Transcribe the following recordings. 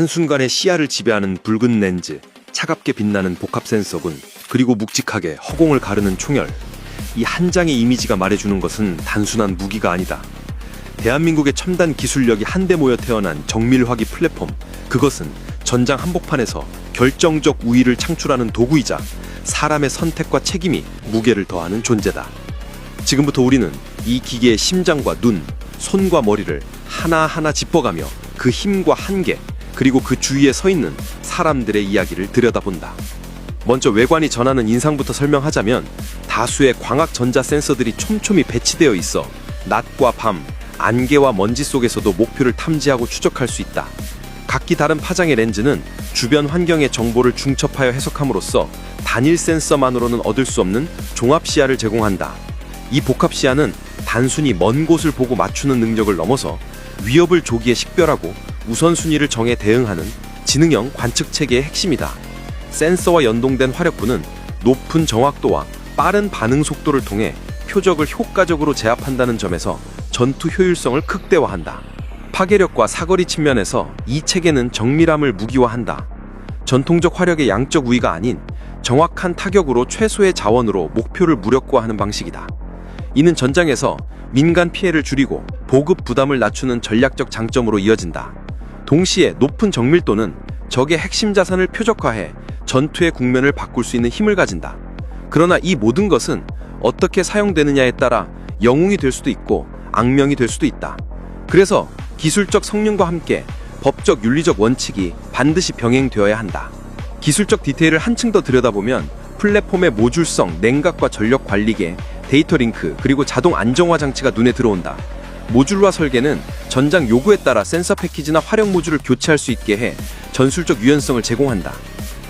한순간에 시야를 지배하는 붉은 렌즈, 차갑게 빛나는 복합 센서군, 그리고 묵직하게 허공을 가르는 총열. 이 한 장의 이미지가 말해주는 것은 단순한 무기가 아니다. 대한민국의 첨단 기술력이 한데 모여 태어난 정밀화기 플랫폼. 그것은 전장 한복판에서 결정적 우위를 창출하는 도구이자 사람의 선택과 책임이 무게를 더하는 존재다. 지금부터 우리는 이 기계의 심장과 눈, 손과 머리를 하나하나 짚어가며 그 힘과 한계, 그리고 그 주위에 서 있는 사람들의 이야기를 들여다본다. 먼저 외관이 전하는 인상부터 설명하자면 다수의 광학 전자 센서들이 촘촘히 배치되어 있어 낮과 밤, 안개와 먼지 속에서도 목표를 탐지하고 추적할 수 있다. 각기 다른 파장의 렌즈는 주변 환경의 정보를 중첩하여 해석함으로써 단일 센서만으로는 얻을 수 없는 종합 시야를 제공한다. 이 복합 시야는 단순히 먼 곳을 보고 맞추는 능력을 넘어서 위협을 조기에 식별하고 우선순위를 정해 대응하는 지능형 관측 체계의 핵심이다. 센서와 연동된 화력부는 높은 정확도와 빠른 반응 속도를 통해 표적을 효과적으로 제압한다는 점에서 전투 효율성을 극대화한다. 파괴력과 사거리 측면에서 이 체계는 정밀함을 무기화한다. 전통적 화력의 양적 우위가 아닌 정확한 타격으로 최소의 자원으로 목표를 무력화하는 방식이다. 이는 전장에서 민간 피해를 줄이고 보급 부담을 낮추는 전략적 장점으로 이어진다. 동시에 높은 정밀도는 적의 핵심 자산을 표적화해 전투의 국면을 바꿀 수 있는 힘을 가진다. 그러나 이 모든 것은 어떻게 사용되느냐에 따라 영웅이 될 수도 있고 악명이 될 수도 있다. 그래서 기술적 성능과 함께 법적 윤리적 원칙이 반드시 병행되어야 한다. 기술적 디테일을 한층 더 들여다보면 플랫폼의 모듈성, 냉각과 전력 관리계, 데이터 링크, 그리고 자동 안정화 장치가 눈에 들어온다. 모듈화 설계는 전장 요구에 따라 센서 패키지나 활용 모듈을 교체할 수 있게 해 전술적 유연성을 제공한다.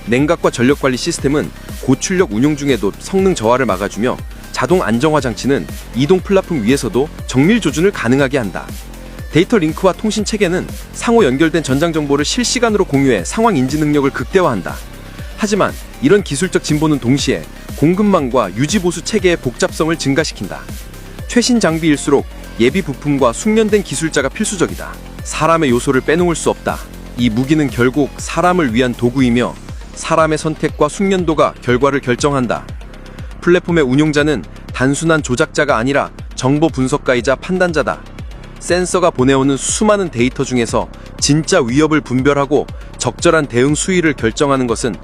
냉각과 전력 관리 시스템은 고출력 운용 중에도 성능 저하를 막아주며 자동 안정화 장치는 이동 플랫폼 위에서도 정밀 조준을 가능하게 한다. 데이터 링크와 통신 체계는 상호 연결된 전장 정보를 실시간으로 공유해 상황 인지 능력을 극대화한다. 하지만 이런 기술적 진보는 동시에 공급망과 유지 보수 체계의 복잡성을 증가시킨다. 최신 장비일수록 예비 부품과 숙련된 기술자가 필수적이다. 사람의 요소를 빼놓을 수 없다. 이 무기는 결국 사람을 위한 도구이며 사람의 선택과 숙련도가 결과를 결정한다. 플랫폼의 운용자는 단순한 조작자가 아니라 정보 분석가이자 판단자다. 센서가 보내오는 수많은 데이터 중에서 진짜 위협을 분별하고 적절한 대응 수위를 결정하는 것은